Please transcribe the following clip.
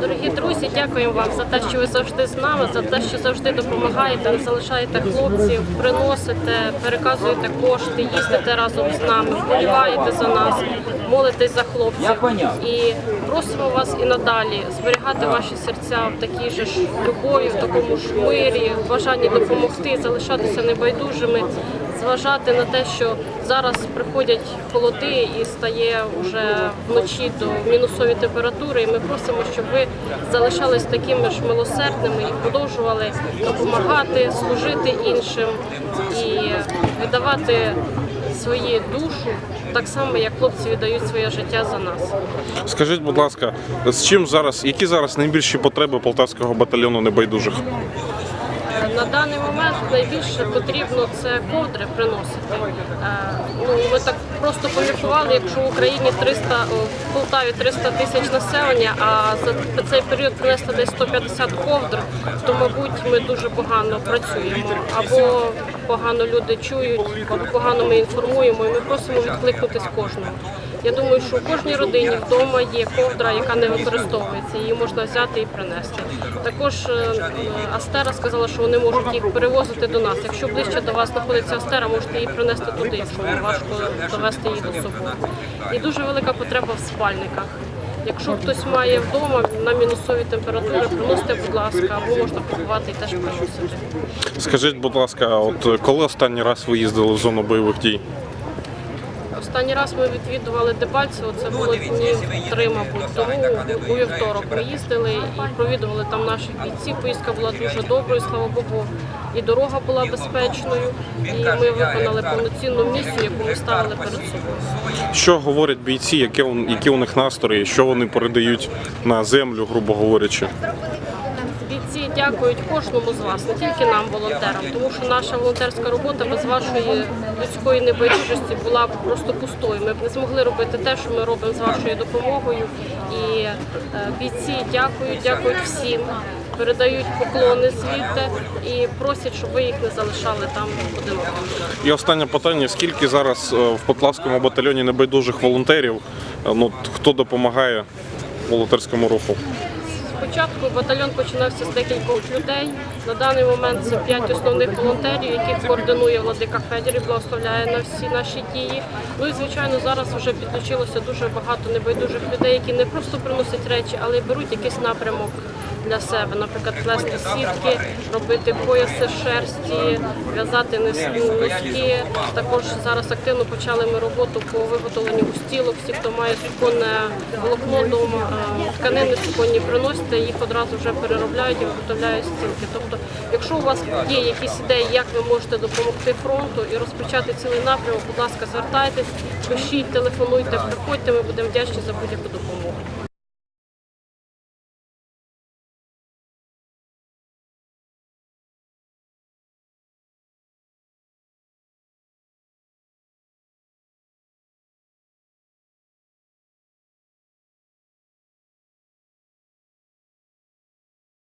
Дорогі друзі, дякуємо вам за те, що ви завжди з нами, за те, що завжди допомагаєте, залишаєте хлопців, приносите, переказуєте кошти, їздите разом з нами, вболіваєте за нас, молитесь за хлопців. І просимо вас і надалі зберігати ваші серця в такій же ж любові, в такому ж мирі, в бажанні допомогти, залишатися небайдужими, зважати на те, що зараз приходять холоди і стає вже вночі до мінусові температури. І ми просимо, щоб ви залишались такими ж милосердними і продовжували допомагати, служити іншим і віддавати свої душу так само, як хлопці віддають своє життя за нас. Скажіть, будь ласка, з чим зараз, які зараз найбільші потреби полтавського батальйону небайдужих? На даний момент найбільше потрібно це ковдри приносити. Е, Ну, ми так просто поміркували, якщо в Україні 300, в Полтаві 300 тисяч населення, а за цей період принесли десь 150 ковдр, то, мабуть, ми дуже погано працюємо. Або погано люди чують, погано ми інформуємо, і ми просимо відкликнутись кожному. Я думаю, що у кожній родині вдома є ковдра, яка не використовується, її можна взяти і принести. Також е, Астера сказала, що вони можуть їх перевозити до нас. Якщо ближче до вас знаходиться Астера, можете її принести туди, якщо вам важко довести її до собою. І дуже велика потреба в спальниках. Якщо хтось має вдома на мінусові температури, приносите, будь ласка, або можна купувати і теж приносити. Скажіть, будь ласка, от коли останній раз ви їздили в зону бойових дій? Останній раз ми відвідували Дебальцево, це було днів три, мабуть. Тому у вівторок ми їздили і провідували там наших бійців. Поїздка була дуже доброю, слава Богу. І дорога була безпечною, і ми виконали повноцінну місію, яку ми ставили перед собою. Що говорять бійці, які, у- які у них настрої, що вони передають на землю, грубо говорячи? Дякують кожному з вас, не тільки нам, волонтерам, тому що наша волонтерська робота без вашої людської небайдужості була б просто пустою. Ми б не змогли робити те, що ми робимо з вашою допомогою. І е, бійці дякують, дякують всім, передають поклони звідти і просять, щоб ви їх не залишали там одинокими. І останнє питання: скільки зараз е, в Поплавському батальйоні небайдужих волонтерів? Е, Ну, хто допомагає волонтерському руху? Спочатку батальйон починався з декількох людей. На даний момент це п'ять основних волонтерів, яких координує владика Федір і благословляє на всі наші дії. Ну і звичайно, зараз вже підключилося дуже багато небайдужих людей, які не просто приносять речі, але й беруть якийсь напрямок для себе, наприклад, плести сітки, робити пояси шерсті, в'язати носки. Також зараз активно почали ми роботу по виготовленню устілок. Всі, хто має суконне волокно е, тканини суконні приносите, їх одразу вже переробляють і виготовляють стінки. Тобто, якщо у вас є якісь ідеї, як ви можете допомогти фронту і розпочати цілий напрямок, будь ласка, звертайтесь, пишіть, телефонуйте, приходьте, ми будемо вдячні за будь-яку допомогу.